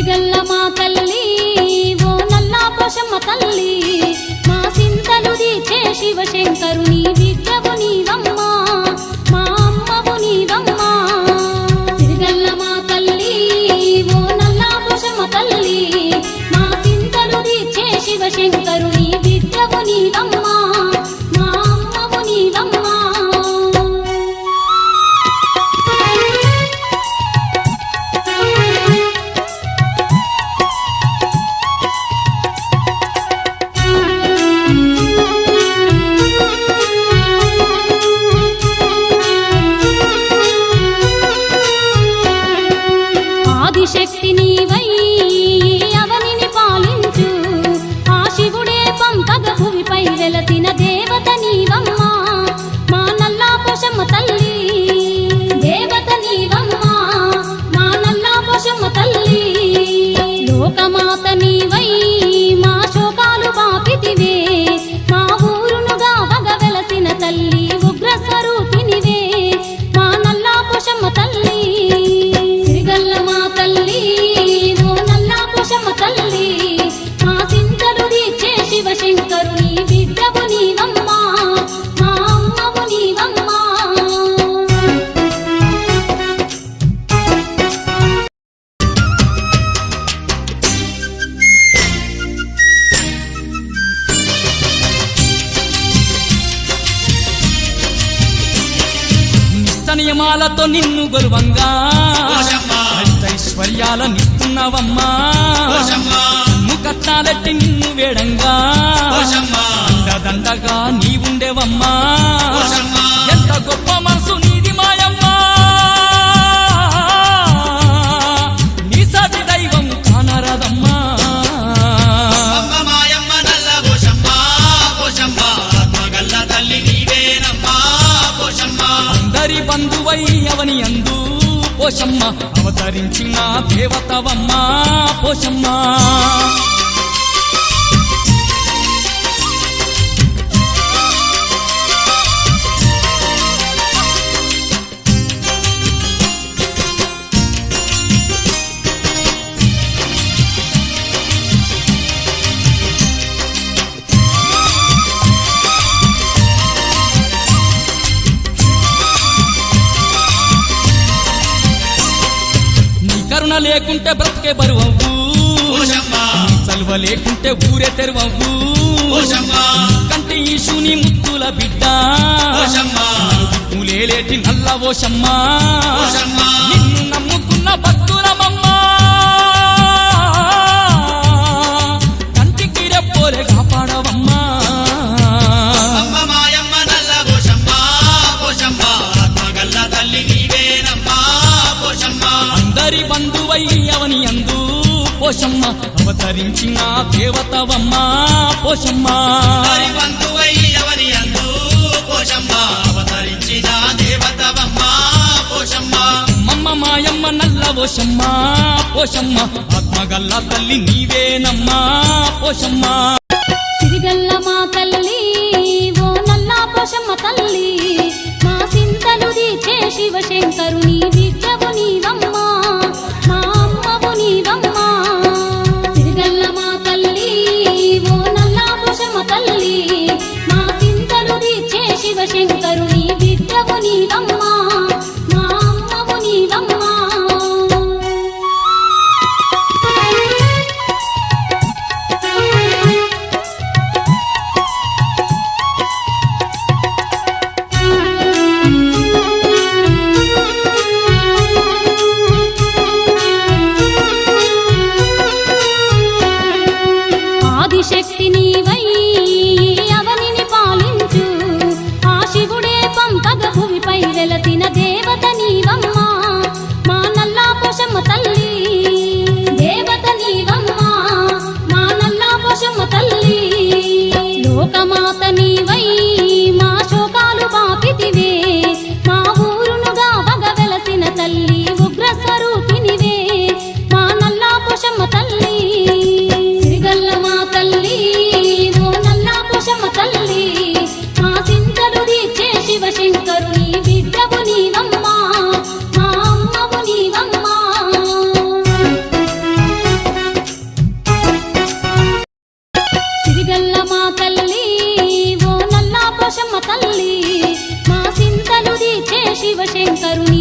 సిరిగల్ల మా తల్లి ఓ నల్లా పోషమ్మ తల్లి. మా సింతలు దీచే శివశంకరుని విద్యవు నీవమ్మ ఆదిశక్తి నీవై అవని నిత్యనియమాలతో నిన్ను గొలువంగా. ఐశ్వర్యాల నిస్తున్నవమ్మా ముఖత్తాలెట్టి నిన్ను వేడంగా. పోషమ్మ అవతరించిన దేవతవమ్మా పోషమ్మ. లేకుంటే బ్రతికే బరువవ్వు. చలువ లేకుంటే ఊరే తెరువవ్వు. కంటి ఈశుని ముత్తుల బిడ్డ. ములేలేటి నల్ల ఓషమ్మ. పోషమ్మ అవతరించిన దేవతవమ్మ పోషమ్మ. మమ్మ మాయమ్మ నల్ల ఓషమ్మ పోషమ్మ. ఆత్మగల్ల తల్లి నీవేనమ్మా పోషమ్మ. తిరిగల్ల మా తల్లి ఓ నల్ల పోషమ్మ తల్లి. మా సింతలు దీచే శివశంకరుని xingu taru शिव शङ्करुनि